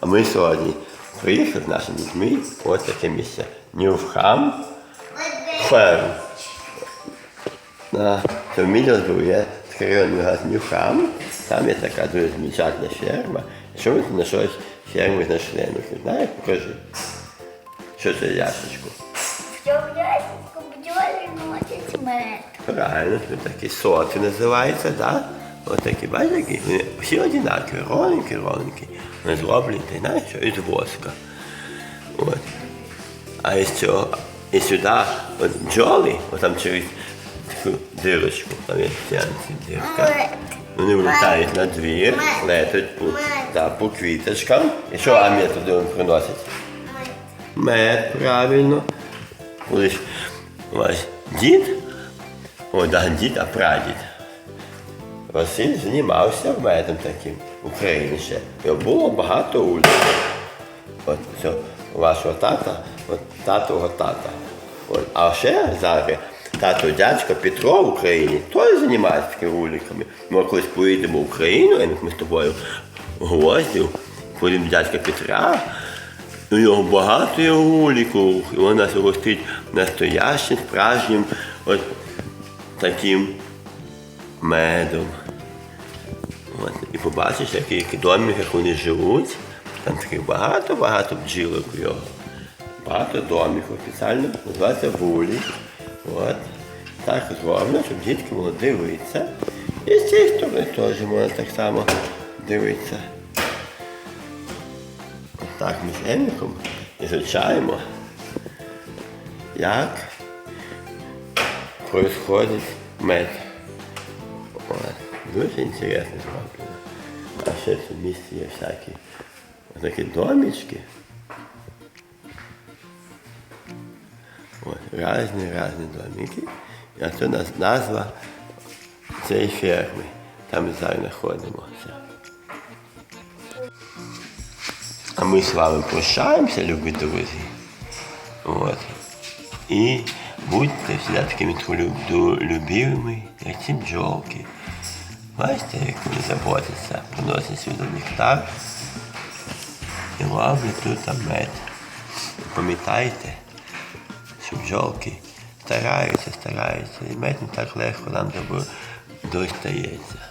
А ми сьогодні приїхали з нашими дітьми ось таке місце. Ньюфхам ферм. На цьому відео є скоріонний газ Ньюхам. Там є така дуже замечательна ферма. Що ми тут на щось ферму знайшли? Ну, ти знаєш, покажи. Що це ясочку? Що в ясенську бджоли носять мед. Правильно, тут такі соти називаються, так? Ось такі, бачите. Всі одинакові, ровненькі, ровненькі. Вони зроблені, знаєш, із воска. От. А із цього, і сюди, от бджоли, от там через таку дирочку, там є стянці дирка. Вони влітають на двір, летять по, да, по квіточкам. І що Амія туди приносить? Мед, правильно. Колись ваш дід, ой, да, дід, а прадід. Василь займався медом таким в Україні ще. Його було багато улиць. От все, вашого тата, от татового тата. От. А ще зараз тато дядько Петро в Україні теж займається такими вуликами. Ми колись поїдемо в Україну, і ми з тобою в гості, поїдемо дядька Петра. У нього багато є вуликів, і він нас гостить настоящим, справжнім, от таким медом. От, і побачиш, в яких домиках вони живуть. Там таких багато-багато бджілок у його. Багато домиків спеціально називається вулі. От. Так зроблено, щоб дітки могли дивитися. І з цієї сторони теж можна так само дивитися. Так ми з Еміком ізучаємо, як происходить мед. От. Дуже інтересно зроблено. А ще в місті є всякі такі домічки. От, різні, різні домики. І це у нас назва цієї ферми. Там ми зараз знаходимося. А ми з вами прощаємося, любі друзі. От. І будьте всегда такими трудолюбивими, як ці бджолки. Бачите, як вони заботяться, приносять сюди нектар і роблять тут мед. Пам'ятайте, що бджолки стараються, стараються, і мед не так легко нам достається.